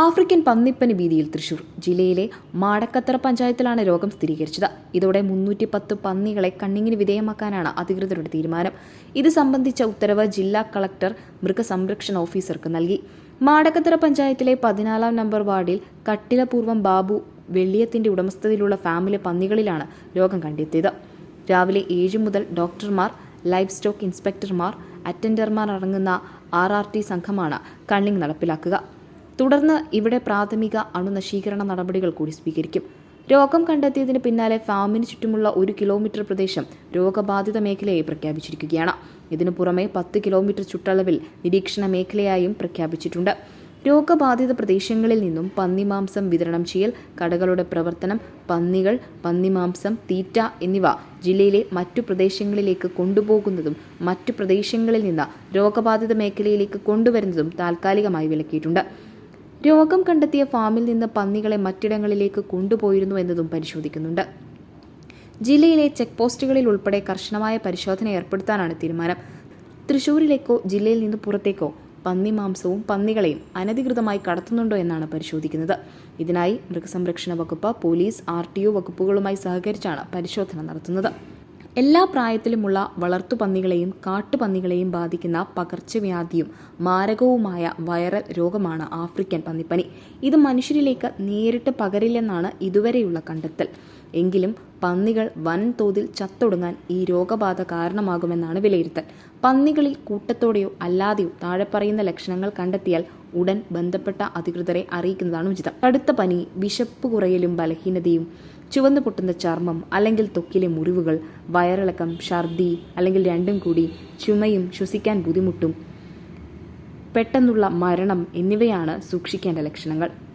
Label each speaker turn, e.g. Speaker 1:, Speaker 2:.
Speaker 1: African പന്നിപ്പനി ഭീതിയിൽ തൃശൂർ ജില്ലയിലെ മാടക്കത്തറ പഞ്ചായത്തിലാണ് രോഗം സ്ഥിരീകരിച്ചത്. ഇതോടെ മുന്നൂറ്റി പത്ത് പന്നികളെ കണ്ണിങ്ങിന് വിധേയമാക്കാനാണ് അധികൃതരുടെ തീരുമാനം. ഇത് സംബന്ധിച്ച ഉത്തരവ് ജില്ലാ കളക്ടർ മൃഗസംരക്ഷണ ഓഫീസർക്ക് നൽകി. മാടക്കത്തറ പഞ്ചായത്തിലെ പതിനാലാം നമ്പർ വാർഡിൽ കട്ടിലപൂർവം ബാബു വെള്ളിയത്തിന്റെ ഉടമസ്ഥതയിലുള്ള ഫാമിലെ പന്നികളിലാണ് രോഗം കണ്ടെത്തിയത്. രാവിലെ ഏഴ് മുതൽ ഡോക്ടർമാർ ലൈഫ് സ്റ്റോക്ക് ഇൻസ്പെക്ടർമാർ അറ്റൻഡർമാർ അടങ്ങുന്ന ആർ ആർ ടി സംഘമാണ് കണ്ണിങ് നടപ്പിലാക്കുക. തുടർന്ന് ഇവിടെ പ്രാഥമിക അണുനശീകരണ നടപടികൾ കൂടി സ്വീകരിക്കും. രോഗം കണ്ടെത്തിയതിന് പിന്നാലെ ഫാമിന് ചുറ്റുമുള്ള ഒരു കിലോമീറ്റർ പ്രദേശം രോഗബാധിത മേഖലയായി പ്രഖ്യാപിച്ചിരിക്കുകയാണ്. ഇതിനു പുറമെ പത്ത് കിലോമീറ്റർ ചുറ്റളവിൽ നിരീക്ഷണ മേഖലയായും പ്രഖ്യാപിച്ചിട്ടുണ്ട്. രോഗബാധിത പ്രദേശങ്ങളിൽ നിന്നും പന്നിമാംസം വിതരണം ചെയ്യൽ കടകളുടെ പ്രവർത്തനം പന്നികൾ പന്നിമാംസം തീറ്റ എന്നിവ ജില്ലയിലെ മറ്റു പ്രദേശങ്ങളിലേക്ക് കൊണ്ടുപോകുന്നതും മറ്റു പ്രദേശങ്ങളിൽ നിന്ന് രോഗബാധിത മേഖലയിലേക്ക് കൊണ്ടുവരുന്നതും താൽക്കാലികമായി വിലക്കിയിട്ടുണ്ട്. രോഗം കണ്ടെത്തിയ ഫാമിൽ നിന്ന് പന്നികളെ മറ്റിടങ്ങളിലേക്ക് കൊണ്ടുപോയിരുന്നു എന്നതും പരിശോധിക്കുന്നുണ്ട്. ജില്ലയിലെ ചെക്ക് പോസ്റ്റുകളിൽ ഉൾപ്പെടെ കർശനമായ പരിശോധന ഏർപ്പെടുത്താനാണ് തീരുമാനം. തൃശൂരിലേക്കോ ജില്ലയിൽ നിന്ന് പുറത്തേക്കോ പന്നി മാംസവും പന്നികളെയും അനധികൃതമായി കടത്തുന്നുണ്ടോ എന്നാണ് പരിശോധിക്കുന്നത്. ഇതിനായി മൃഗസംരക്ഷണ വകുപ്പ് പോലീസ് ആർ വകുപ്പുകളുമായി സഹകരിച്ചാണ് പരിശോധന നടത്തുന്നത്. എല്ലാ പ്രായത്തിലുമുള്ള വളർത്തുപന്നികളെയും കാട്ടുപന്നികളെയും ബാധിക്കുന്ന പകർച്ചവ്യാധിയും മാരകവുമായ വൈറൽ രോഗമാണ് ആഫ്രിക്കൻ പന്നിപ്പനി. ഇത് മനുഷ്യരിലേക്ക് നേരിട്ട് പകരില്ലെന്നാണ് ഇതുവരെയുള്ള കണ്ടെത്തൽ. എങ്കിലും പന്നികൾ വൻതോതിൽ ചത്തൊടുങ്ങാൻ ഈ രോഗബാധ കാരണമാകുമെന്നാണ് വിലയിരുത്തൽ. പന്നികളിൽ കൂട്ടത്തോടെയോ അല്ലാതെയോ താഴെ പറയുന്ന ലക്ഷണങ്ങൾ കണ്ടെത്തിയാൽ ഉടൻ ബന്ധപ്പെട്ട അധികൃതരെ അറിയിക്കുന്നതാണ് ഉചിതം. കടുത്ത പനി വിശപ്പ് കുറയലും ബലഹീനതയും ചുവന്നു പൊട്ടുന്ന ചർമ്മം അല്ലെങ്കിൽ ത്വക്കിലെ മുറിവുകൾ വയറിളക്കം ഛർദി അല്ലെങ്കിൽ രണ്ടും കൂടി ചുമയും ശ്വസിക്കാൻ ബുദ്ധിമുട്ടും പെട്ടെന്നുള്ള മരണം എന്നിവയാണ് സൂക്ഷിക്കേണ്ട ലക്ഷണങ്ങൾ.